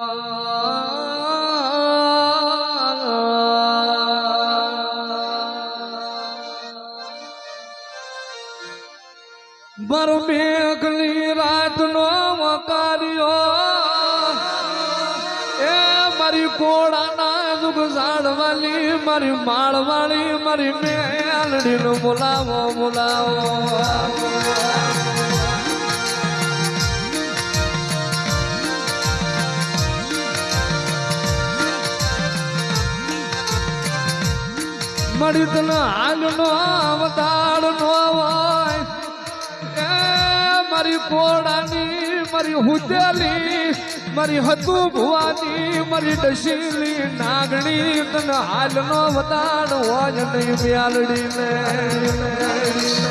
બર મેઘલી રાતનો મકાર્યો. એ મારી કોડાના દુઃખ ઝાડવાલી મારી માળવાળી, મારી મેલડીનો બોલાવો બોલાવો. મળી તને અવતાર નો હોય મારી કોડાની મારી હુતેલી મારી હતું ભુવાની, મારી ડસીલી નાગણી, તને હાલનો અવતાર હોય નહીં મ્યાલડી ને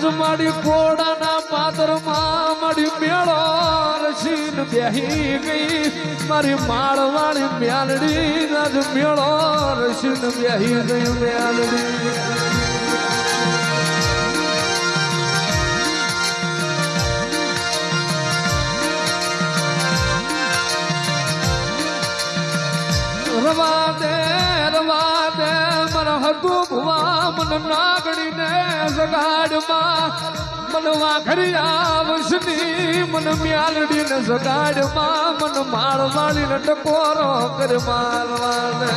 આજ મારી કોડાના પાદરમાં મારી મેળો રસીન બેહી ગઈ. મારી માળવાળી મ્યાલડી આજ મેળો રસીન બેહી ગઈ, મ્યાલડી. ભુવા મને નાગણી ને જગાડમાં. મને વાખરી આવશની, મન મ્યાલડીને જગાડમાં. મન માળવાળી ને ટકોરો કર મારવાને.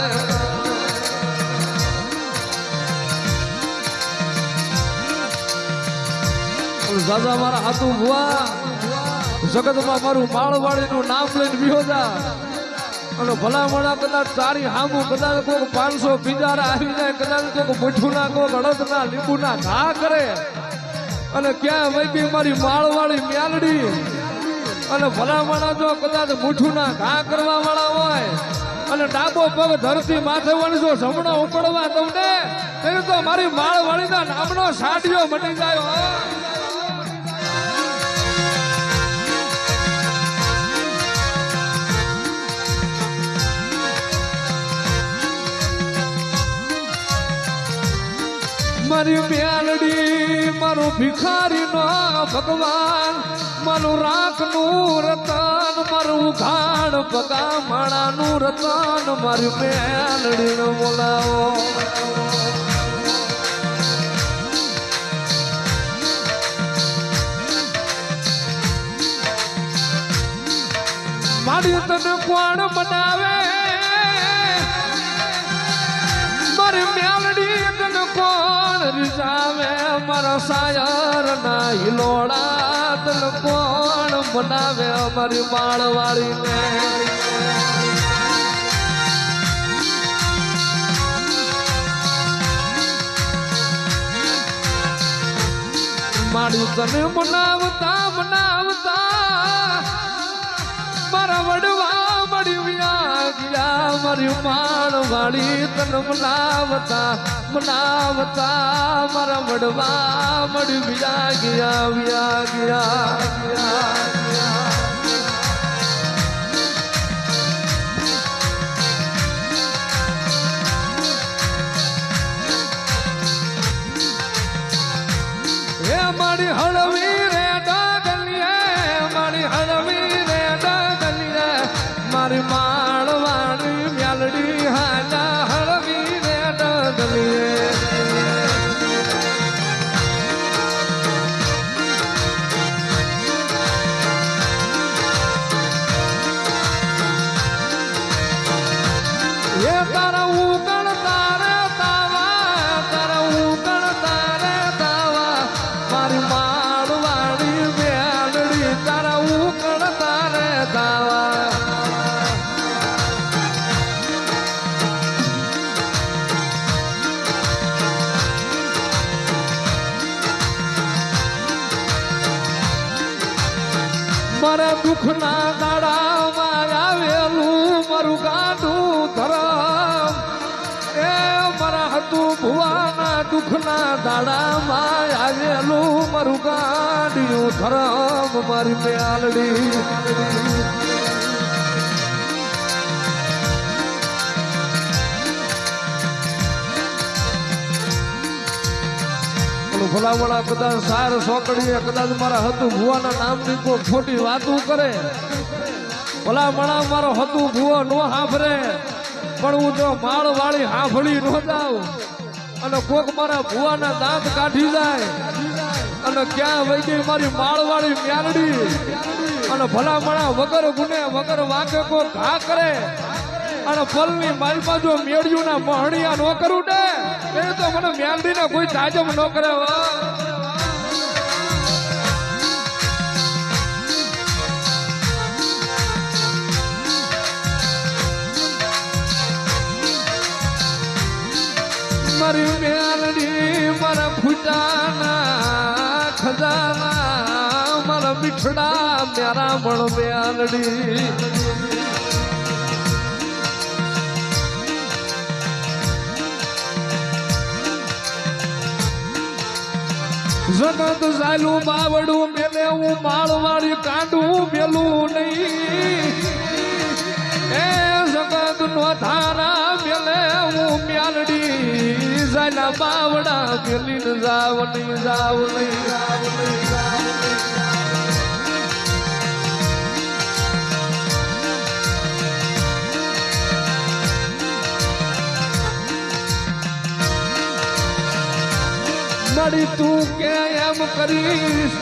દાદા મારા હાથું ભુવા. જગતમાં મારું માળવાળીનું નામ લઈને વિહોજા અને ભલા કદાચ તારી હામુ કદાચ કોઈક પાંચસો બિજારા આવી જાય કદાચ કોઈક મીઠું ના કોઈક અડદ ના લીંબુ ના ઘા કરે. અને ક્યાં વૈકી મારી માળવાળી મ્યાલડી? અને ભલા મોડા જો કદાચ મીઠું ના ઘા કરવા વાળા હોય, અને ડાબો પગ ધરતી માથે વણજો, જમણો ઉપડવા તમને એ તો મારી માળવાળીના નામનો સાડિયો મટી જાય ભિખારી નો ભગવાન મારું રાખનું રતન મારું ઘાણ પગા માણાનું રતન મારું મેલડી નો બોલાવો. મારી તને કોણ બનાવે મારી મેલડી રીઝાવે મારા સાયર ના હિલોડા તને કોણ બનાવે અમારી માળવાળી ને મારી તને મનાવતા મનાવતા મારા વડવા મળી ગયા, મારી માણ વાળી તન મનાવતા મનાવતા મારા મળવા મળી વ્યા ગયા વ્યા ગયા ગયા ગયા મારી માળવાળી દાડા મારા વેલું મારું ગાડું ભુવાના દુઃખના દાડામાં આવેલું મારું ગાડિયું ધરમ મારી પણ ભલામણા કદાચ સાર સોકડીએ, કદાચ મારા હતું ભુવાના નામની કોઈ ખોટી વાતું કરે. ભલામણા મારો હતું ભુવો નો હાફરે પણ હું જો માળ વાળી હાફળી નો જાઉં. અને કોક મારા ભુવાના દાંત કાઢી જાય. અને ક્યાં વહી ગઈ મારી માળવાળી મ્યાલડી અને ભલામણા વગર ગુને વગર વાંકે કો ઘા કરે. અને પલની માલમાં જો મેળ્યું ના મહણિયા નો કરું ને, એ તો મને મ્યાલડી ને કોઈ તાજમ ન કરે હો. મીઠડા મ્યારા મણ મેલડી જગત ઝાલું બાવડું મેલે હું માળવાળી કાંડું મેલું નહીં. એ જગત નો ધારા મેલે હું મ્યાલડી ઝાલા બાવડા મેલીને જાવ નહીં જાવ નહીં જાવ નહીં મળી તું કે એમ કરીશ?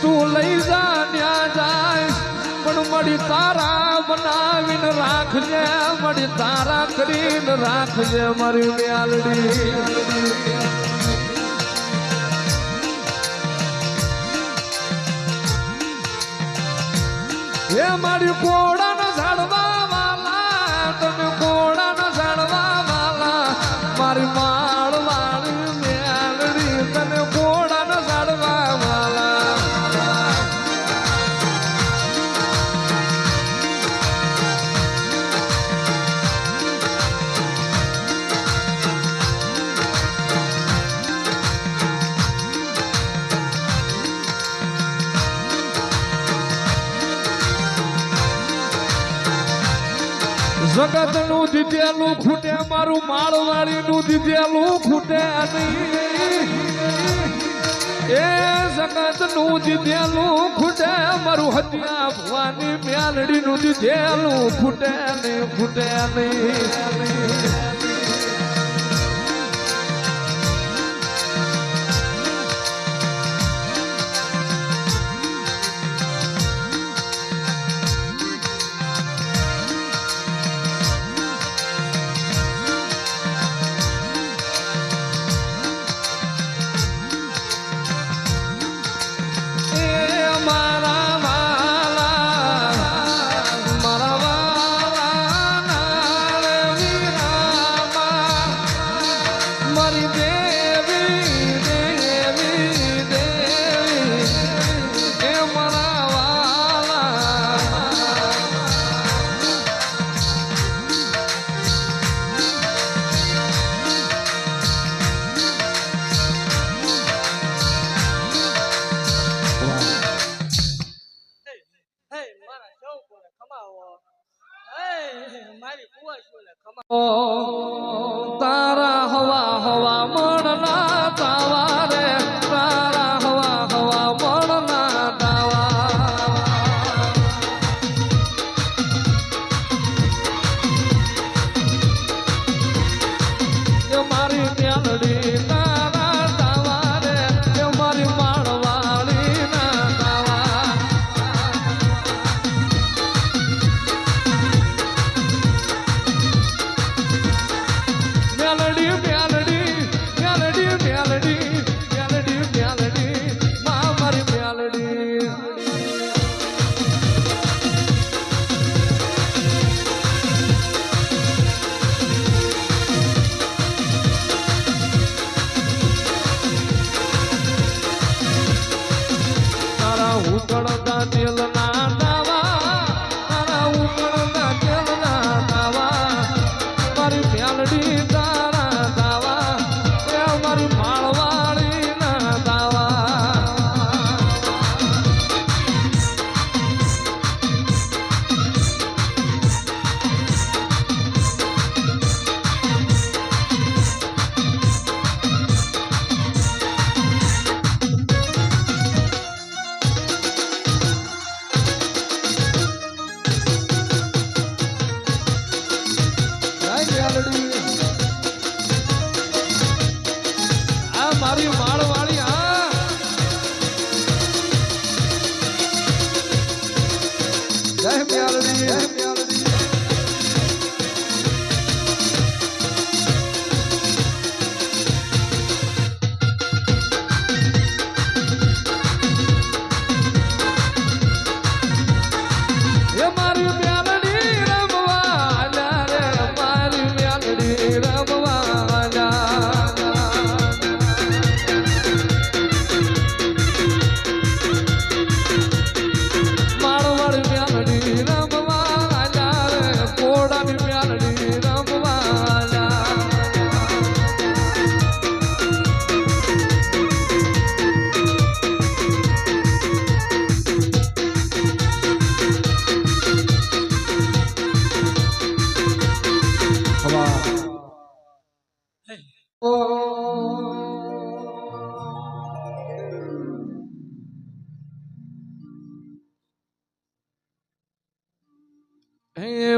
તું લઈ જા ન્યા જાય પણ મળી તારા બનાવીને રાખજે, મળી તારા કરીને રાખજે મારી મ્યાલડી એ મારી કોડાના નું દીધેલું ખૂટે, મારું માળવાળી નું દીધેલું ખૂટે એ જગતનું દીધેલું ખૂટે, મારું હત્યા ભવાની મ્યાલડી નું દીધેલું ખૂટે નહીં ખૂટે નહીં. Marimar.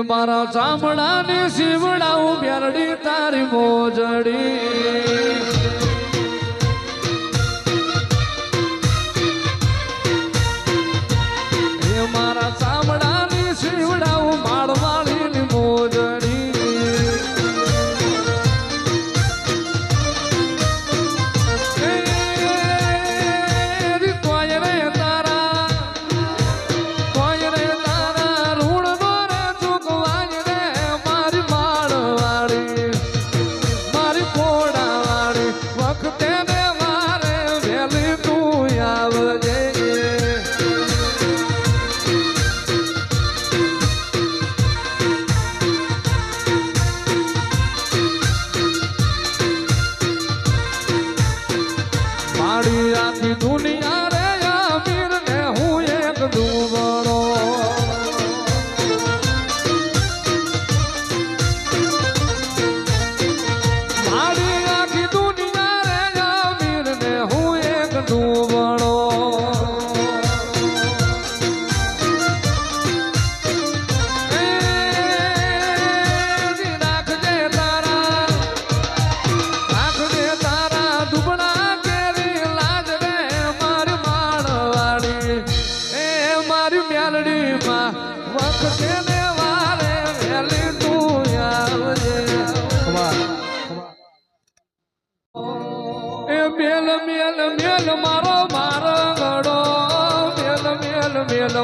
મારા ચામડાની શિવડાઉ બેરડી તારી મોજડી.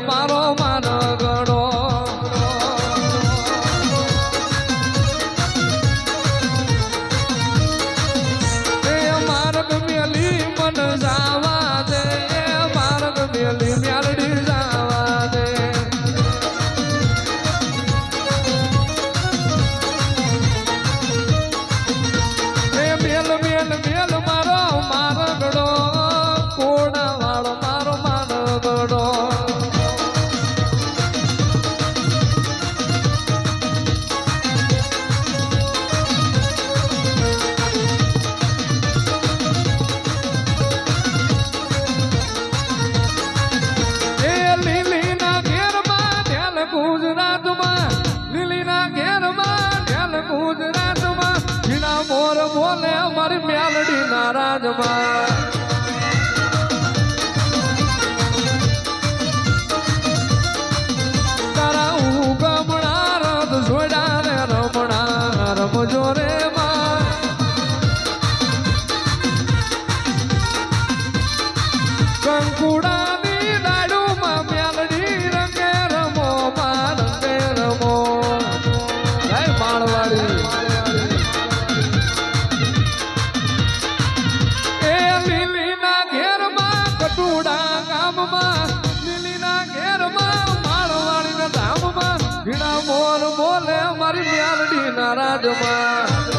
মারো মারো গো। મારા જમા નારાજમાં.